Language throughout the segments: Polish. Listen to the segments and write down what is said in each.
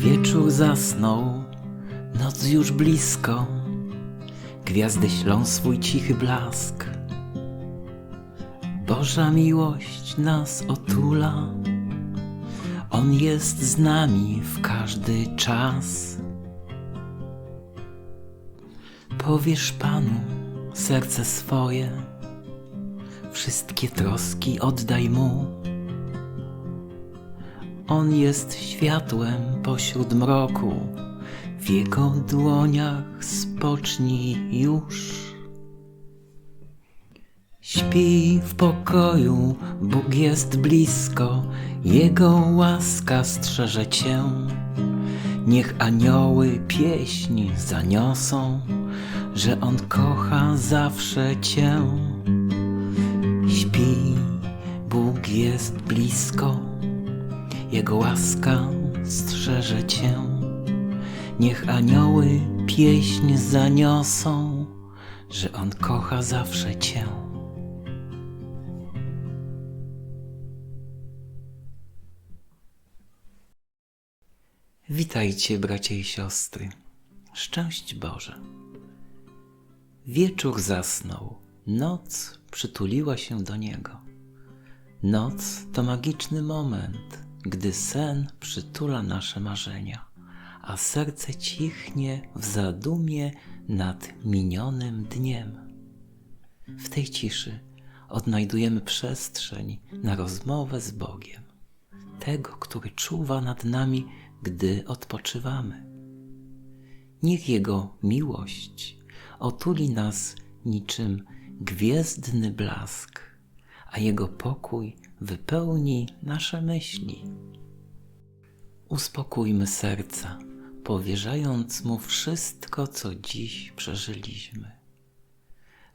Wieczór zasnął, noc już blisko, gwiazdy ślą swój cichy blask. Boża miłość nas otula, On jest z nami w każdy czas. Powiesz Panu serce swoje, wszystkie troski oddaj Mu. On jest światłem pośród mroku, w Jego dłoniach spocznij już. Śpi w pokoju, Bóg jest blisko, Jego łaska strzeże Cię. Niech anioły pieśń zaniosą, że On kocha zawsze Cię. Śpi, Bóg jest blisko, Jego łaska strzeże Cię. Niech anioły pieśń zaniosą, że On kocha zawsze Cię. Witajcie, bracia i siostry. Szczęść Boże. Wieczór zasnął, noc przytuliła się do niego. Noc to magiczny moment, gdy sen przytula nasze marzenia, a serce cichnie w zadumie nad minionym dniem. W tej ciszy odnajdujemy przestrzeń na rozmowę z Bogiem, tego, który czuwa nad nami, gdy odpoczywamy. Niech Jego miłość otuli nas niczym gwiezdny blask, a Jego pokój wypełni nasze myśli. Uspokójmy serca, powierzając Mu wszystko, co dziś przeżyliśmy.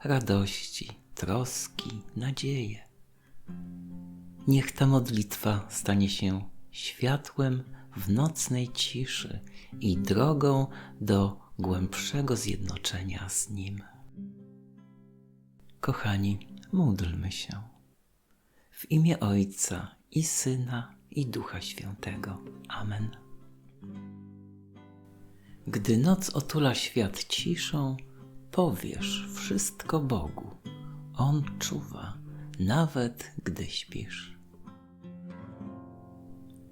Radości, troski, nadzieje. Niech ta modlitwa stanie się światłem w nocnej ciszy i drogą do głębszego zjednoczenia z Nim. Kochani, módlmy się. W imię Ojca i Syna i Ducha Świętego. Amen. Gdy noc otula świat ciszą, powiesz wszystko Bogu. On czuwa, nawet gdy śpisz.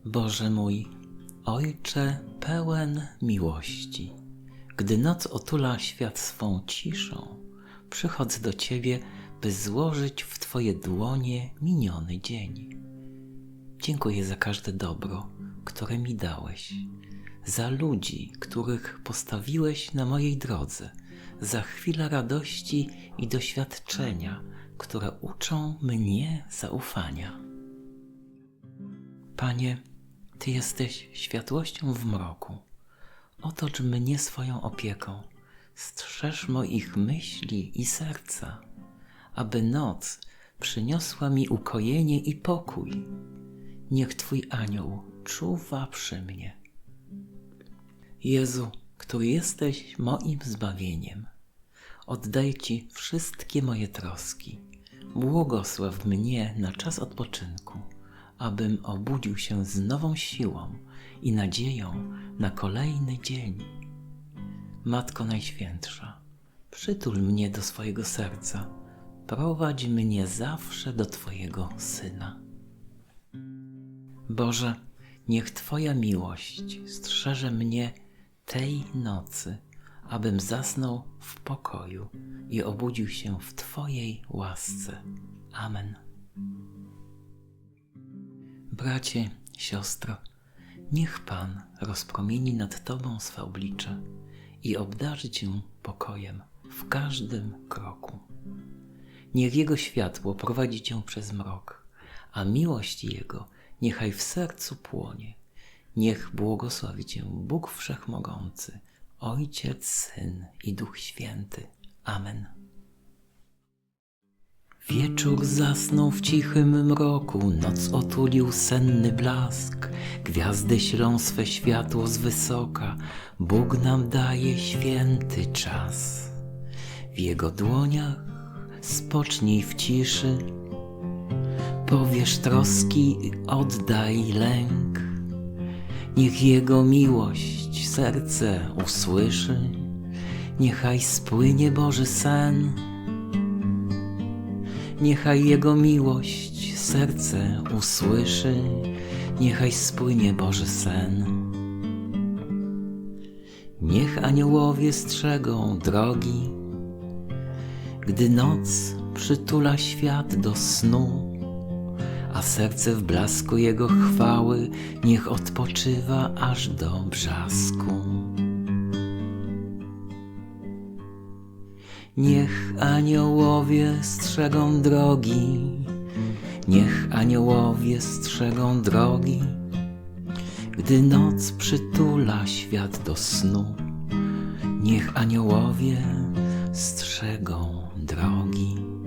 Boże mój, Ojcze pełen miłości, gdy noc otula świat swą ciszą, przychodzę do Ciebie, by złożyć w Twoje dłonie miniony dzień. Dziękuję za każde dobro, które mi dałeś, za ludzi, których postawiłeś na mojej drodze, za chwile radości i doświadczenia, które uczą mnie zaufania. Panie, Ty jesteś światłością w mroku. Otocz mnie swoją opieką, strzeż moich myśli i serca, aby noc przyniosła mi ukojenie i pokój. Niech Twój anioł czuwa przy mnie. Jezu, który jesteś moim zbawieniem, oddaję Ci wszystkie moje troski. Błogosław mnie na czas odpoczynku, abym obudził się z nową siłą i nadzieją na kolejny dzień. Matko Najświętsza, przytul mnie do swojego serca, prowadź mnie zawsze do Twojego Syna. Boże, niech Twoja miłość strzeże mnie tej nocy, abym zasnął w pokoju i obudził się w Twojej łasce. Amen. Bracie, siostro, niech Pan rozpromieni nad Tobą swe oblicze i obdarzy Cię pokojem w każdym kroku. Niech Jego światło prowadzi Cię przez mrok, a miłość Jego niechaj w sercu płonie. Niech błogosławi Cię Bóg Wszechmogący, Ojciec, Syn i Duch Święty. Amen. Wieczór zasnął w cichym mroku, noc otulił senny blask. Gwiazdy ślą swe światło z wysoka, Bóg nam daje święty czas. W Jego dłoniach spocznij w ciszy, powiesz troski oddaj lęk. Niech Jego miłość serce usłyszy, niechaj spłynie Boży sen. Niechaj Jego miłość serce usłyszy, niechaj spłynie Boży sen. Niech aniołowie strzegą drogi, gdy noc przytula świat do snu, a serce w blasku Jego chwały niech odpoczywa aż do brzasku. Niech aniołowie strzegą drogi, niech aniołowie strzegą drogi, gdy noc przytula świat do snu. Niech aniołowie strzegą drogi.